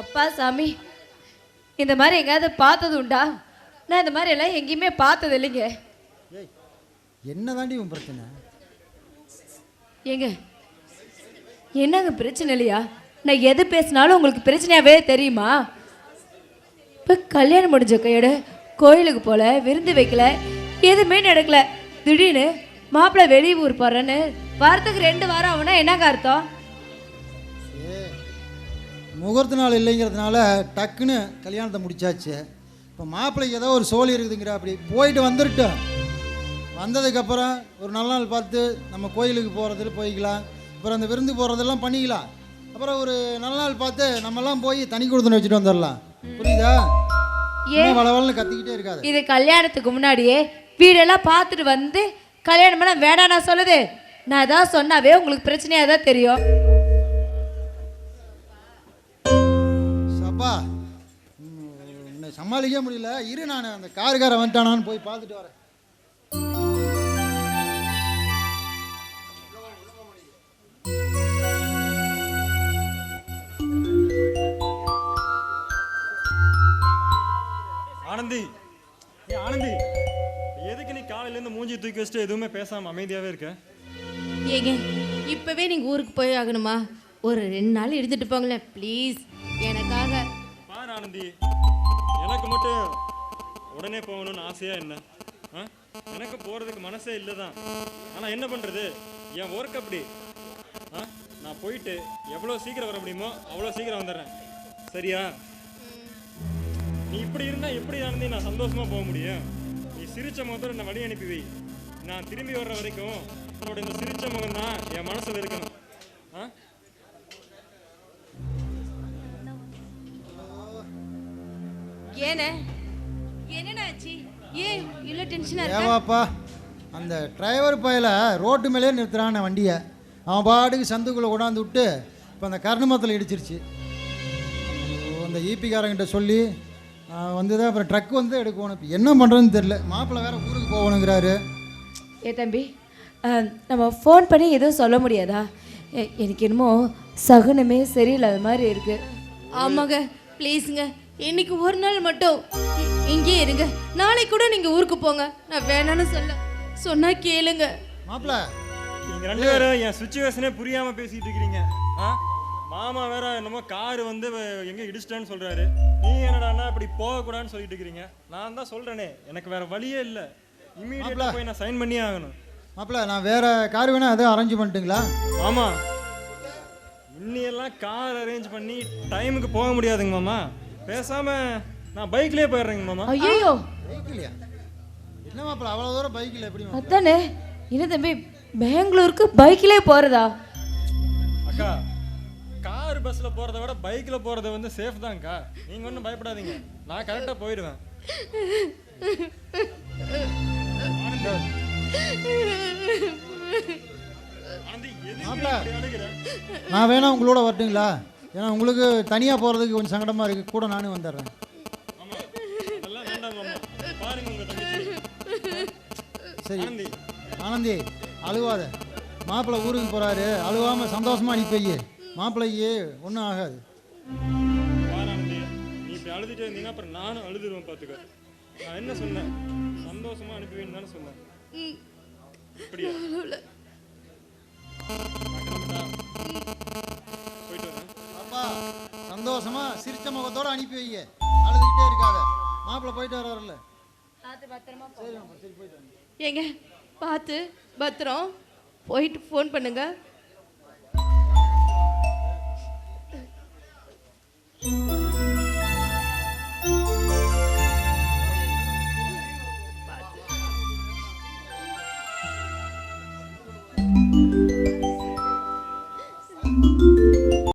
அப்பா சாமி இந்த மாதிரி எங்கேயாவது பார்த்தது உண்டா? நான் இந்த மாதிரி எல்லாம் எங்கேயுமே பார்த்தது இல்லைங்க. ஏய் என்ன தாண்டி உன் பிரச்சனை? ஏங்க என்னங்க பிரச்சனை இல்லையா? நான் எது பேசினாலும் உங்களுக்கு பிரச்சனையாவே தெரியுமா? இப்போ கல்யாணம் முடிஞ்ச கையோட கோயிலுக்கு போல விருந்து வைக்கல எதுவுமே நடக்கல. திடீர்னு மாப்பிள்ளை வெளியூர் போறேன்னு வாரத்துக்கு ரெண்டு வாரம் அவனா என்னங்க அர்த்தம்? முகூர்த்த நாள் இல்லைங்கிறதுனால டக்குன்னு கல்யாணத்தை முடிச்சாச்சு. இப்போ மாப்பிள்ளைக்கு ஏதோ ஒரு சோழி இருக்குதுங்கிற அப்படி போயிட்டு வந்துருட்டோம். வந்ததுக்கப்புறம் ஒரு நல்ல நாள் பார்த்து நம்ம கோயிலுக்கு போகிறதுல போய்க்கலாம். அப்புறம் அந்த விருந்து போகிறதெல்லாம் பண்ணிக்கலாம். அப்புறம் ஒரு நல்ல நாள் பார்த்து நம்மலாம் போய் தனி கொடுத்துன்னு வச்சுட்டு வந்துடலாம் புரியுதா? ஏன் வளவலன்னு கத்திக்கிட்டே இருக்காது. இது கல்யாணத்துக்கு முன்னாடியே வீடெல்லாம் பார்த்துட்டு வந்து கல்யாணம் பண்ண வேணாம் நான் சொல்லுது. நான் ஏதாவது சொன்னாவே உங்களுக்கு பிரச்சனையாக தான் தெரியும். சப்பா ம், உன்னை சமாளிக்க முடியல. இரு நான் அந்த காருக்காரன் வந்துட்டானான்னு போய் பார்த்துட்டு வரேன். ஆனந்தி. ஏ ஆனந்தி. எதுக்கு நீ காலையில இருந்து மூஞ்சி தூக்கி வச்சுட்டு எதுவுமே பேசாம அமைதியாவே இருக்க? ஏங்க இப்பவே நீங்க ஊருக்கு போய் ஆகணுமா? ஒரு ரெண்டு நாள் இருந்துட்டு போங்களேன் ப்ளீஸ். பாரு எனக்கு மட்டும் உடனே போகணும்னு ஆசையா என்ன? ஆ? எனக்கு போகிறதுக்கு மனசே இல்லை தான் ஆனால் என்ன பண்றது? என் ஒர்க் அப்படி. ஆ? நான் போயிட்டு எவ்வளோ சீக்கிரம் வர முடியுமோ அவ்வளோ சீக்கிரம் வந்துடுறேன். சரியா? நீ இப்படி இருந்தால் எப்படி நடந்து நான் சந்தோஷமா போக முடியும்? நீ சிரிச்ச முகத்தோட என்னை வழி அனுப்பி வை. நான் திரும்பி வர்ற வரைக்கும் உன்னோட இந்த சிரிச்ச முகம் தான் என் மனசில் இருக்கணும். ஆ? ஏனே? என்னென்னாச்சு? ஏன் இவ்வளோ டென்ஷனாக இருக்க? ஏவாப்பா அந்த டிரைவர் பையில ரோட்டு மேலே நிறுத்துறான் வண்டியை. அவன் பாட்டுக்கு சந்துக்குள்ளே கொண்டாந்து விட்டு இப்போ அந்த கர்ணமத்தில் இடிச்சிருச்சு. அந்த ஈபிக்காரங்கிட்ட சொல்லி நான் வந்து தான் அப்புறம் ட்ரக் வந்து எடுக்கணும் இப்போ என்ன பண்ணுறதுன்னு தெரில மாப்பிள்ளை வேற ஊருக்கு போகணுங்கிறாரு. ஏ தம்பி நம்ம ஃபோன் பண்ணி எதுவும் சொல்ல முடியாதா? எனக்கு என்னமோ சகுனமே சரியில்லாத மாதிரி இருக்கு. ஆமாங்க ப்ளீஸுங்க இன்னைக்கு ஒரு நாள் மட்டும். இ- இங்கேயே இருங்க. நாளைக்கு கூட நீங்க ஊருக்கு போங்க. நான் வேணாம்னு சொல்ல. சொன்னா கேளுங்க. மாப்பிள்ளை நீங்க ரெண்டு பேரும் என் சுச்சுவேஷனே புரியாம பேசிட்டு இருக்கிறீங்க ஆ? மாமா வேற என்னமோ கார் வந்து எங்க இடிச்சிட்டான்னு சொல்றாரு. நீ என்னடான்னா இப்படி போக கூடாதுன்னு சொல்லிட்டு இருக்கிறீங்க நான் தான் சொல்றேனே. எனக்கு வேற வழியே இல்ல. இமீடியட்டா போய் நான் சைன் பண்ணியே ஆகணும். மாப்பிள்ளை நான் வேற கார் வேணா எதுவும் அரேஞ்ச் பண்ணிட்டுங்களா? மாமா இன்னியெல்லாம் கார் அரேஞ்ச் பண்ணி டைமுக்கு போக முடியாதுங்க மாமா. பேசாம நான் பைக்லயே போயிடுறேங்க மாமா. ஐயோ பைக்கிலையா என்ன மாப்பிள்ளை அவ்வளோ தூரம் பைக்கில் எப்படி? அதானே. என்ன தம்பி பெங்களூருக்கு பைக்கிலே போறதா? அக்கா கார் பஸ்ல போறதை விட பைக்ல போறது வந்து சேஃப் தான்க்கா. நீங்க ஒன்றும் பயப்படாதீங்க. நான் கரெக்டா போயிடுவேன். மாப்பிள. நான் வேணா உங்களோட வரட்டுங்களா? ஏன்னா உங்களுக்கு தனியாக போகிறதுக்கு கொஞ்சம் சங்கடமாக இருக்குது கூட நானும் வந்துடுறேன். சரி. ஆனந்தி, ஆனந்தி அழுவாத. மாப்பிள்ளை ஊருக்கு போகிறாரு அழுவாமல் சந்தோஷமாக அனுப்பி வை மாப்பிள்ளைக்கு ஒன்றும் ஆகாது. அழுதுட்டே இருந்தீங்கன்னா அப்புறம் நானும் அழுதுருவேன் பாத்துக்க நான் என்ன சொன்னேன்? சந்தோஷமா அனுப்புவேன்னு தானே சொன்னேன். இப்படியா சந்தோஷமாக சிரிச்ச முகத்தோடு அனுப்பி வை அழுதுகிட்டே இருக்காத. மாப்பிள்ளை போயிட்டு வர்றாருல்ல. ஏங்க பார்த்து பத்திரம். போயிட்டு ஃபோன் பண்ணுங்க.